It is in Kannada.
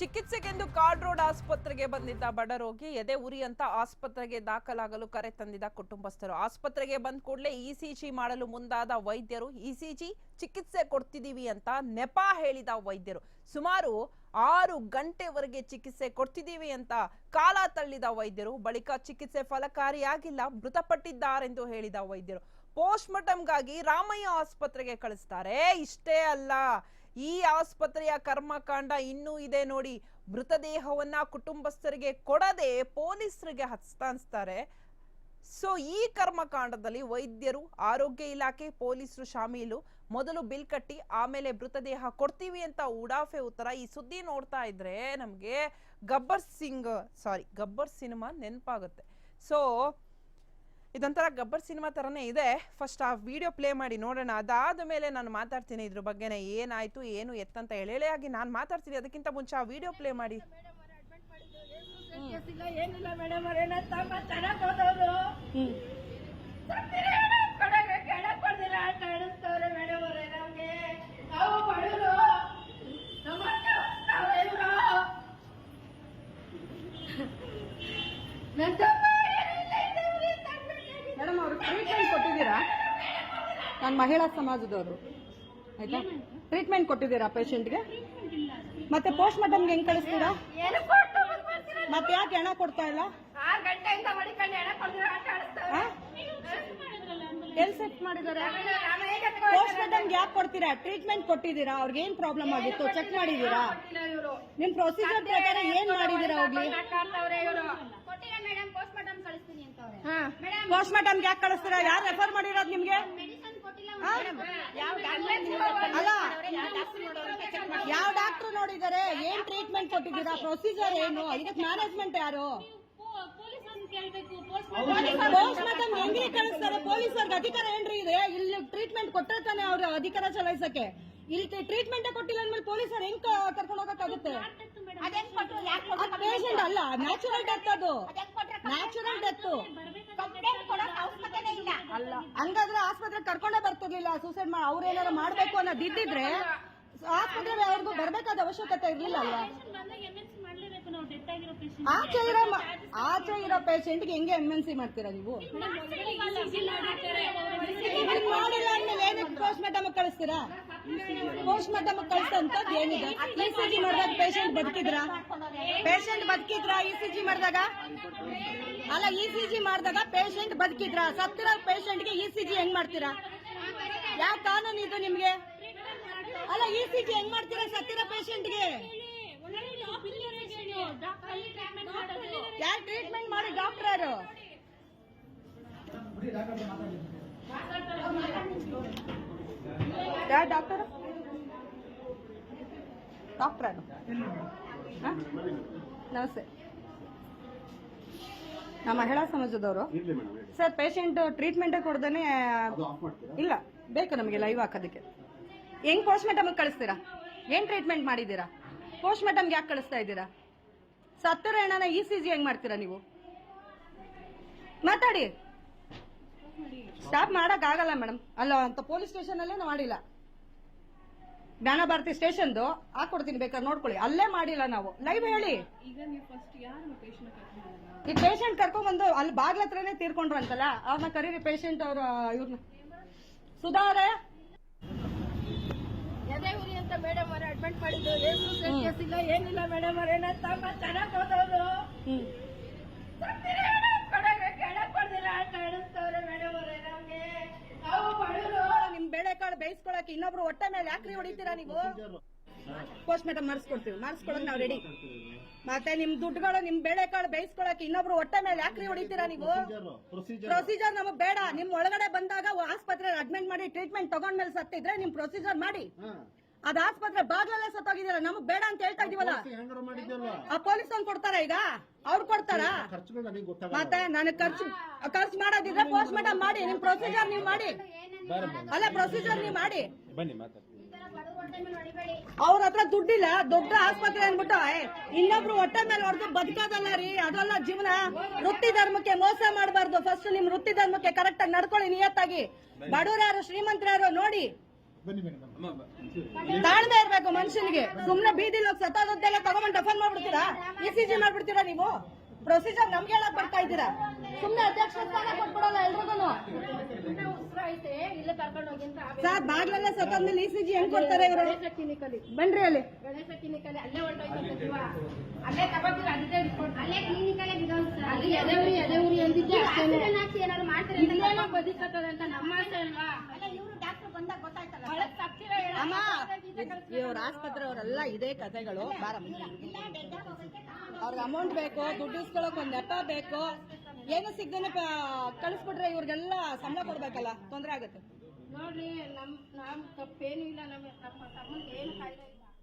ಚಿಕಿತ್ಸೆಗೆಂದು ಕಾರ್ಡ್ ರೋಡ್ ಆಸ್ಪತ್ರೆಗೆ ಬಂದಿದ್ದ ಬಡ ರೋಗಿ ಎದೆ ಉರಿ ಅಂತ ಆಸ್ಪತ್ರೆಗೆ ದಾಖಲಾಗಲು ಕರೆ ತಂದಿದ್ದ ಕುಟುಂಬಸ್ಥರು. ಆಸ್ಪತ್ರೆಗೆ ಬಂದ ಕೂಡಲೇ ಇಸಿಜಿ ಮಾಡಲು ಮುಂದಾದ ವೈದ್ಯರು ಇಸಿಜಿ ಚಿಕಿತ್ಸೆ ಕೊಡ್ತಿದ್ದೀವಿ ಅಂತ ನೆಪ ಹೇಳಿದ ವೈದ್ಯರು. ಸುಮಾರು ಆರು ಗಂಟೆವರೆಗೆ ಚಿಕಿತ್ಸೆ ಕೊಡ್ತಿದ್ದೀವಿ ಅಂತ ಕಾಲ ತಳ್ಳಿದ ವೈದ್ಯರು. ಬಳಿಕ ಚಿಕಿತ್ಸೆ ಫಲಕಾರಿಯಾಗಿಲ್ಲ, ಮೃತಪಟ್ಟಿದ್ದಾರೆಂದು ಹೇಳಿದ ವೈದ್ಯರು. ಪೋಸ್ಟ್ ಮಾರ್ಟಮ್ಗಾಗಿ ರಾಮಯ್ಯ ಆಸ್ಪತ್ರೆಗೆ ಕಳಿಸ್ತಾರೆ. ಇಷ್ಟೇ ಅಲ್ಲ ಈ ಆಸ್ಪತ್ರೆಯ ಕರ್ಮಕಾಂಡ ಇನ್ನೂ ಇದೆ ನೋಡಿ. ಮೃತದೇಹವನ್ನ ಕುಟುಂಬಸ್ಥರಿಗೆ ಕೊಡದೆ ಪೊಲೀಸರಿಗೆ ಹಸ್ತಾನಿಸ್ತಾರೆ ಸೊ, ಈ ಕರ್ಮಕಾಂಡದಲ್ಲಿ ವೈದ್ಯರು, ಆರೋಗ್ಯ ಇಲಾಖೆ, ಪೊಲೀಸರು ಶಾಮೀಲು. ಮೊದಲು ಬಿಲ್ ಕಟ್ಟಿ, ಆಮೇಲೆ ಮೃತದೇಹ ಕೊಡ್ತೀವಿ ಅಂತ ಉಡಾಫೆ ಉತ್ತರ ಈ ಸುದ್ದಿ ನೋಡ್ತಾ ಇದ್ರೆ ನಮಗೆ ಗಬ್ಬರ್ ಸಿಂಗ್, ಸಾರಿ, ಗಬ್ಬರ್ ಸಿನಿಮಾ ನೆನಪಾಗುತ್ತೆ. ಸೊ ಇದೊಂಥರ ಗಬ್ಬರ್ ಸಿನಿಮಾ ಥರನೇ ಇದೆ. ಫಸ್ಟ್ ಆ ವಿಡಿಯೋ ಪ್ಲೇ ಮಾಡಿ ನೋಡೋಣ. ಅದಾದ ಮೇಲೆ ನಾನು ಮಾತಾಡ್ತೀನಿ ಇದ್ರ ಬಗ್ಗೆನೇ. ಏನಾಯ್ತು ಏನು ಎತ್ತಂತ ಎಳೆಯಾಗಿ ನಾನು ಮಾತಾಡ್ತೀನಿ. ಅದಕ್ಕಿಂತ ಮುಂಚೆ ಆ ವಿಡಿಯೋ ಪ್ಲೇ ಮಾಡಿ. ಕೇಸ್ ನಾನು ಮಹಿಳಾ ಸಮಾಜದವರು. ಆಯ್ತಾ? ಟ್ರೀಟ್ಮೆಂಟ್ ಕೊಟ್ಟಿದ್ದೀರಾ ಪೇಷಂಟ್ಗೆ ಮತ್ತೆ ಪೋಸ್ಟ್ ಮಾರ್ಟಮ್ಗೆ ಹೆಂಗ್ ಕಳಿಸ್ತೀರಾ? ಮತ್ತೆ ಯಾಕೆ ಹಣ ಕೊಡ್ತಾ ಇಲ್ಲ? ಸೆಟ್ ಮಾಡಿದ್ದಾರೆ? ಪೋಸ್ಟ್ ಮಾರ್ಟಮ್ಗೆ ಯಾಕೆ ಕೊಡ್ತೀರಾ? ಟ್ರೀಟ್ಮೆಂಟ್ ಕೊಟ್ಟಿದ್ದೀರಾ? ಅವ್ರಿಗೆ ಏನ್ ಪ್ರಾಬ್ಲಮ್ ಆಗಿತ್ತು? ಚೆಕ್ ಮಾಡಿದೀರಾ ನಿಮ್ ಪ್ರೊಸೀಜರ್ ಪ್ರಕಾರ ಏನ್ ಮಾಡಿದೀರಾ ಹೋಗ್ಲಿ? ಪೋಸ್ಟ್ ಮಾರ್ಟಮ್ ಯಾಕೆ ಕಳಿಸ್ತೀರಾ? ಯಾರು ರೆಫರ್ ಮಾಡಿರೋದು ನಿಮ್ಗೆ ಮೆಡಿಸನ್ ಕೊಟ್ಟಿಲ್ಲ ಆ? ಯಾವ ಅಲ್ಲ ಯಾವ ಡಾಕ್ಟರ್ ನೋಡಿದ್ದಾರೆ? ಏನ್ ಟ್ರೀಟ್ಮೆಂಟ್ ಕೊಟ್ಟಿದ್ದೀರಾ? ಪ್ರೊಸೀಜರ್ ಏನು? ಇದಕ್ಕೆ ಮ್ಯಾನೇಜ್ಮೆಂಟ್ ಯಾರು? ಪೋಸ್ಟ್ ಮಾರ್ಟಮ್ ಹೆಂಗ್ರಿ ಕಳಿಸ್ತಾರೆ? ಪೊಲೀಸರ್ಗೆ ಅಧಿಕಾರ ಏನ್ರಿ ಇದೆ? ಇಲ್ಲಿ ಟ್ರೀಟ್ಮೆಂಟ್ ಕೊಟ್ಟಿರ್ತಾನೆ ಅವ್ರ ಅಧಿಕಾರ ಚಲಾಯಿಸಕ್ಕೆ. ಇಲ್ಲಿ ಟ್ರೀಟ್ಮೆಂಟ್ ಕೊಟ್ಟಿಲ್ಲ ಅಂದ್ಮೇಲೆ ಪೊಲೀಸರು ಹೆಂಗ್ ಕರ್ಕೊಂಡು ಹೋಗಕ್ಕಾಗುತ್ತೆ? ಪೇಷಂಟ್ ಅಲ್ಲ ನ್ಯಾಚುರಲ್ ಡೆತ್ ಅದು. ಡೆತ್ ಕಂಪ್ಲೇಂಟ್ ಕೊಡೋಕೆ ಅವಶ್ಯಕತೆ ಇಲ್ಲ. ಅಲ್ಲ. ಹಂಗಾದ್ರೆ ಆಸ್ಪತ್ರೆ ಕರ್ಕೊಂಡೇ ಬರ್ತಿರ್ಲಿಲ್ಲ ಸೂಸೈಡ್ ಮಾಡಿ ಅವ್ರು ಏನಾರ ಮಾಡ್ಬೇಕು ಅನ್ನೋದು ಇದ್ದಿದ್ರೆ ಆಸ್ಪತ್ರೆ ಅವ್ರಿಗೂ ಬರ್ಬೇಕಾದ ಅವಶ್ಯಕತೆ ಇರ್ಲಿಲ್ಲ ಅಲ್ವಾ? ಆಚೆ ಇರೋ ಮ- ಆಚೆ ಇರೋ ಪೇಷಂಟ್ಗೆ ಹೆಂಗೆ ಎಂ ಎನ್ ಸಿ ಮಾಡ್ತೀರಾ ನೀವು? ಮಾಡಿಲ್ಲ ಅಂದ್ಮೇಲೆ ಏನಕ್ಕೆ ಪೋಸ್ಟ್ ಮಾರ್ಟಮ್ ಕಳಿಸ್ತೀರಾ? ಪೋಸ್ಟ್ ಮಾರ್ಟಮ್ ಕಳಿಸಂತದ್ದು ಏನಿದೆ ಇ ಸಿ ಜಿ ಮಾಡಿದಾಗ ಪೇಷಂಟ್ ಬದುಕಿದ್ರ ಪೇಷಂಟ್ ಬದುಕಿದ್ರಾ ಇ ಸಿ ಜಿ ಮಾಡಿದಾಗ? ಅಲ್ಲ ಇ ಸಿ ಜಿ ಮಾಡಿದಾಗ ಪೇಷಂಟ್ ಬದುಕಿದ್ರ? ಸತ್ತಿರೋ ಪೇಷಂಟ್ಗೆ ಇ ಸಿ ಜಿ ಹೆಂಗ್ ಮಾಡ್ತೀರಾ? ಯಾವ ಕಾನೂನು ಇದು ನಿಮ್ಗೆ? ಅಲ್ಲ ಇ ಸಿ ಜಿ ಹೆಂಗ್ ಮಾಡ್ತೀರಾ ಸತ್ತಿರೋ ಪೇಷಂಟ್ಗೆ ಯಾರು ಟ್ರೀಟ್ಮೆಂಟ್ ಮಾಡಿ ಡಾಕ್ಟರ್ ಯಾರು ಯಾರು ಡಾಕ್ಟರ್ ಡಾಕ್ಟರ್ ನಮಸ್ತೆ. ನಮ್ಮ ಮಹಿಳಾ ಸಮಾಜದವರು. ಇರ್ಲಿ ಮೇಡಮ್ ಹೇಳಿ ಸರ್ ಪೇಷಂಟ್ ಟ್ರೀಟ್ಮೆಂಟ್ ಕೊಡ್ದೇನೆ ಅದು ಆಫ್ ಮಾಡ್ತೀರಾ? ಇಲ್ಲ ಬೇಕು ನಮಗೆ ಲೈವ್ ಹಾಕೋದಕ್ಕೆ. ಹೆಂಗ್ ಪೋಸ್ಟ್ ಮಾರ್ಟಮ್ಗೆ ಕಳಿಸ್ತೀರಾ? ಏನ್ ಟ್ರೀಟ್ಮೆಂಟ್ ಮಾಡಿದ್ದೀರಾ? ಪೋಸ್ಟ್ ಮಾರ್ಟಮ್ಗೆ ಯಾಕೆ ಕಳಿಸ್ತಾ ಇದ್ದೀರಾ? ಸತ್ತರ ಹೆಣ್ಣನ ಇ ಸಿ ಜಿ ಹೆಂಗ್ ಮಾಡ್ತೀರಾ ನೀವು? ಮಾತಾಡಿ. ಸ್ಟಾಪ್ ಮಾಡಕ್ ಆಗಲ್ಲ ಮೇಡಮ್. ಅಲ್ಲ ಅಂತ ಪೊಲೀಸ್ ಸ್ಟೇಷನ್ ಅಲ್ಲೇ ಮಾಡಿಲ್ಲ. ಜ್ಞಾನ ಭಾರತಿ ಸ್ಟೇಷನ್ದು ಹಾಕೊಡ್ತೀನಿ ಬೇಕಾದ್ರೆ ನೋಡ್ಕೊಳ್ಳಿ. ಅಲ್ಲೇ ಮಾಡಿಲ್ಲ ನಾವು. ಲೈವ್ ಹೇಳಿ. ಈ ಪೇಷಂಟ್ ಕರ್ಕೊಂಡ್ ಬಂದು ಅಲ್ಲಿ ಬಾಗ್ಲ ಹತ್ರನೇ ತೀರ್ಕೊಂಡ್ರು ಅಂತಲ್ಲ ಅವ್ರನ್ನ ಕರೀರಿ ಪೇಷಂಟ್ ಅವ್ರ ಇವ್ರನ್ನ ಸುಧಾರೆ! ಎದೆ ಉರಿ ಅಂತ ಮೇಡಮ್ ಅವ್ರ ಅಡ್ಮಿಟ್ ಮಾಡಿದ್ದು. ಏನು ಕೇಸ್ ಇಲ್ಲ ಏನಿಲ್ಲ ಮೇಡಮ್ ಅವರೇ ತಮ್ಮ ಚೆನ್ನಾಗ್ ಹ್ಮ್. ಹೇಳಕ್ ಕೊಡಕ್ಕೆ ಕೇಳಕ್ ಕೊಡ್ದಿರ ಆಟ ಆಡಿಸ್ತವ್ರೆ ಮೇಡಮ್ ಅವರೇ ನಮ್ಗೆ ನಾವು ಬಡವರು ನಿಮ್ ಬೇಳೆಕಾಳು ಬೇಯಿಸ್ಕೊಳಕ್ಕೆ ಇನ್ನೊಬ್ರು ಹೊಟ್ಟೆ ಮೇಲೆ ಯಾಕ್ರಿ ಹೊಡಿತೀರಾ ನೀವು? ಪೋಸ್ಟ್ ಮಾರ್ಟಮ್ ಮಾಡಿಸ್ಕೊಡ್ತೀವಿ ಮಾಡಿಸ್ಕೊಳಕ್ ನಾವು ರೆಡಿ ಮತ್ತೆ ನಿಮ್ ದುಡ್ಡುಗಳು ನಿಮ್ ಬೇಳೆಕಾಳು ಬೇಯಿಸ್ಕೊಳಕ್ ಇನ್ನೊಬ್ರು ಹೊಟ್ಟೆ ಮೇಲೆ ಯಾಕ್ರಿ ಹೊಡಿತೀರಾ ನೀವು? ಪ್ರೊಸೀಜರ್ ಪ್ರೊಸೀಜರ್ ನಮಗ್ ಬೇಡ. ನಿಮ್ ಒಳಗಡೆ ಬಂದಾಗ ಆಸ್ಪತ್ರೆ ಅಡ್ಮಿಟ್ ಮಾಡಿ ಟ್ರೀಟ್ಮೆಂಟ್ ತಗೊಂಡ್ಮೇಲೆ ಸತ್ತಿದ್ರೆ ನಿಮ್ ಪ್ರೊಸೀಜರ್ ಮಾಡಿ. ಅದ್ ಆಸ್ಪತ್ರೆ ಬಾಗ್ಲಲ್ಲೇ ಸತ್ತೋಗಿದ್ದೀರಾ? ನಮಗ್ ಬೇಡ ಅಂತ ಹೇಳ್ತಾ ಇದೀವಲ್ಲ ಆ ಪೊಲೀಸ್ ಅವ್ನ್ ಕೊಡ್ತಾರ ಈಗ? ಅವ್ರು ಕೊಡ್ತಾರಾ? ಮತ್ತೆ ನನಗ್ ಖರ್ಚು ಖರ್ಚು ಮಾಡೋದಿದ್ರೆ ಪೋಸ್ಟ್ ಮಾರ್ಟಮ್ ಮಾಡಿ ನಿಮ್ ಪ್ರೊಸೀಜರ್ ನೀವು ಮಾಡಿ. ಅಲ್ಲ ಪ್ರೊಸೀಜರ್ ನೀವು ಮಾಡಿ. ಅವ್ರ ಹತ್ರ ದುಡ್ಡಿಲ್ಲ ದೊಡ್ಡ ಆಸ್ಪತ್ರೆ ಅಂದ್ಬಿಟ್ಟು ಇನ್ನೊಬ್ರು ಹೊಟ್ಟೆ ಮೇಲೆ ಹೊಡೆದು ಬದುಕೋದಲ್ಲ ರೀ ಅದಲ್ಲ ಜೀವನ. ವೃತ್ತಿ ಧರ್ಮಕ್ಕೆ ಮೋಸ ಮಾಡಬಾರ್ದು. ಫಸ್ಟ್ ನಿಮ್ ವೃತ್ತಿ ಧರ್ಮಕ್ಕೆ ಕರೆಕ್ಟ್ ಆಗಿ ನಡ್ಕೊಳ್ಳಿ ನಿಯತ್ತಾಗಿ. ಬಡವ್ರು ಯಾರು ಶ್ರೀಮಂತರು ಯಾರು ನೋಡಿ ಬನ್ನಿ ಬನ್ನಿ ಬನ್ನಿ. ತಾಳ್ಮೆ ಇರ್ಬೇಕು ಮನುಷ್ಯನಿಗೆ. ಸುಮ್ನೆ ಬೀದಿಲ್ ಹೋಗಿ ಸತ್ತಾದದ್ದೆಲ್ಲ ತಗೊಂಡ್ ಡಫನ್ ಮಾಡ್ಬಿಡ್ತೀರಾ? ಇ ಸಿ ಜಿ ಮಾಡ್ಬಿಡ್ತೀರಾ ನೀವು? ಪ್ರೊಸೀಜರ್ ನಮ್ಗೆ ಹೇಳಕ್ ಬರ್ತಾ ಇದ್ದೀರಾ? ಸುಮ್ನೆ ಅಧ್ಯಕ್ಷ ಸ್ಥಾನ ಕೊಟ್ಬಿಡೋಲ್ಲ ಎಲ್ರಿಗೂ ಸರ್ ಬಾಗ್ಲೆಲ್ಲ ಸತ್ತಾದ್ಮೇಲೆ ಇ ಸಿ ಜಿ ಹೆಂಗ್ ಕೊಡ್ತಾರೆ ಇವರು? ಬನ್ರಿ ಅಲ್ಲಿ. ಗಣೇಶ ಕ್ಲಿನಿಕಲ್ಲಿ ಅಲ್ಲೇ ಹೊರಟೋಯ್ತು ಅಲ್ಲೇ ತಗೋತಿಲ್ಲ ರಿಪೋರ್ಟ್ ಅಲ್ಲೇ ಕ್ಲಿನಿಕಲ್ಲೇ ಬಿದ್ದೋದು ಸರ್. ಅಲ್ಲಿ ಎದೆ ಉರಿ ಎದೆ ಉರಿ ಅಂದಿದ್ದೆ ಏನಾದ್ರು ಮಾಡ್ತಾರೆ ಬದುಕತ್ತದ ಅಂತ ನಮ್ಮ ಆಸೆ ಅಲ್ವಾ? ಒಳಗ್ ಹೇಳ ಅಮ್ಮ ಇವ್ರ ಆಸ್ಪತ್ರೆ ಅವರೆಲ್ಲ ಇದೇ ಕಥೆಗಳು ಬಾರಮ್ಮ. ಅವ್ರಿಗೆ ಅಮೌಂಟ್ ಬೇಕು ದುಡ್ಡು ಇಸ್ಕೊಳಕ್ ಒಂದ್ ನೆಪ ಬೇಕು. ಏನು ಸಿಗ್ದೇನೆ ಕಳಿಸ್ಬಿಟ್ರೆ ಇವ್ರಿಗೆಲ್ಲ ಸಂಬಳ ಕೊಡ್ಬೇಕಲ್ಲ ತೊಂದ್ರೆ ಆಗುತ್ತೆ. ನೋಡ್ರಿ ನಮ್ ನಮ್ ತಪ್ಪೇನು ಇಲ್ಲ ನಮ್ಮ ನಮ್ಮ ತಮ್ಮಂಗೆ ಏನು ಇಲ್ಲ.